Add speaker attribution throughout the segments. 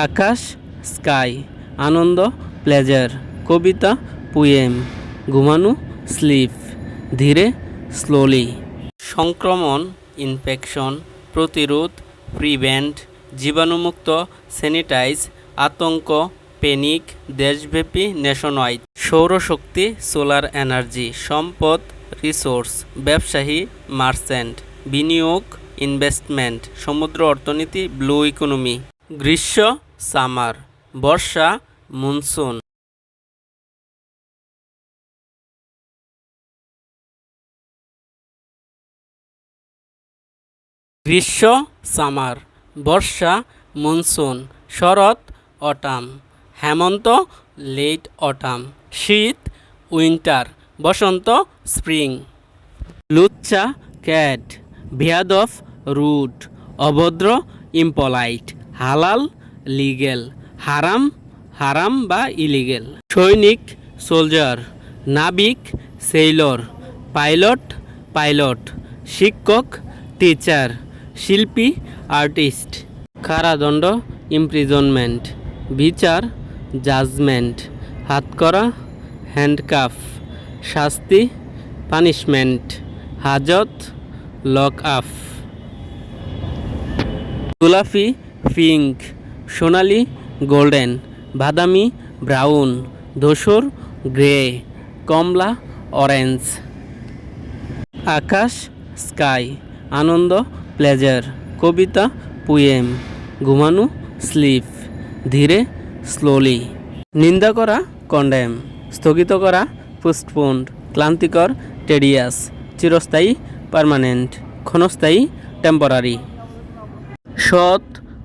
Speaker 1: আকাশ, sky, আনন্দ pleasure কবিতা poem ঘুমানো স্লিপ ধীরে স্লোলি সংক্রমণ ইনফেকশন প্রতিরোধ প্রিভেন্ট জীবাণুমুক্ত স্যানিটাইজ আতঙ্ক প্যানিক দেশব্যাপী নেশনওয়াইড সৌরশক্তি সোলার এনার্জি সম্পদ রিসোর্স ব্যবসায়ী মার্চেন্ট বিনিয়োগ ইনভেস্টমেন্ট সমুদ্র অর্থনীতি ব্লু ইকোনমি গ্রীষ্ম, সামার, বর্ষা, মনসুন। গ্রীষ্ম, সামার, বর্ষা, মনসুন, শরৎ, অটাম, হেমন্ত, লেট অটাম, শীত, উইন্টার, বসন্ত, স্প্রিং। লুচ্চা ক্যাট ভিয়াদফ রুট, অভদ্র, ইম্পলাইট। হালাল লিগেল হারাম হারাম বা ইলিগেল সৈনিক সোলজার নাবিক সেইলর পাইলট পাইলট শিক্ষক টিচার শিল্পী আর্টিস্ট কারাদণ্ড ইমপ্রিজনমেন্ট বিচার জাজমেন্ট হাতকড়া হ্যান্ডকাফ শাস্তি পানিশমেন্ট হাজত লক আপ গোলাপি পিঙ্ক, সোনালি, গোল্ডেন, বাদামি, ব্রাউন, ধূসর, গ্রে, কমলা, অরেঞ্জ। আকাশ, স্কাই, আনন্দ, প্লেজার, কবিতা, পুয়েম, ঘুমানো, স্লিপ, ধীরে, স্লোলি। নিন্দা করা, কন্ডেম। স্থগিত করা, পোস্টপোন্ড। ক্লান্তিকর, টেডিয়াস। চিরস্থায়ী, পার্মানেন্ট। ক্ষণস্থায়ী, টেম্পোরারি। সৎ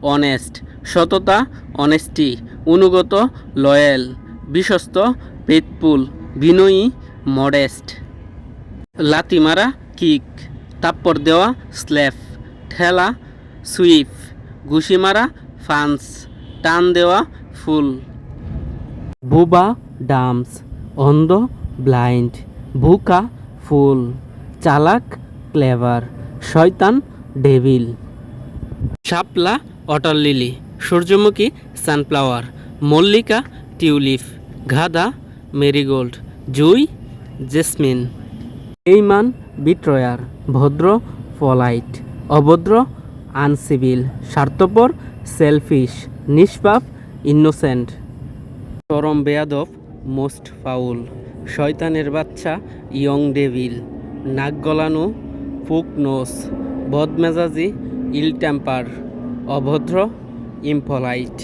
Speaker 1: অনেস্ট সততা অনেস্টি অনুগত লয়াল বিশ্বস্ত পেটপুল বিনয়ী মডেস্ট লাথি মারা কিক তাপ্পর দেওয়া স্ল্যাপ ঠেলা সুইপ ঘুষি মারা ফান্স টান দেওয়া ফুল বুবা ডামস অন্ধ ব্লাইন্ড ভুকা ফুল চালাক ক্লেভার শয়তান ডেভিল শাপলা অটল লিলি, সূর্যমুখী সানফ্লাওয়ার, মল্লিকা টিউলিপ গাঁদা মেরিগোল্ড, জুই জেসমিন। এইমান বিট্রয়ার, ভদ্র পলাইট, অভদ্র আনসিভিল, স্বার্থপর সেলফিশ, নিষ্পাপ, ইনোসেন্ট। চরম বেয়াদব, মোস্ট ফাউল, শয়তানের বাচ্চা, ইয়ং ডেভিল, নাক গলানো পুক নোস, বদমেজাজি, ইল টেম্পার। অভদ্র ইম্পলাইট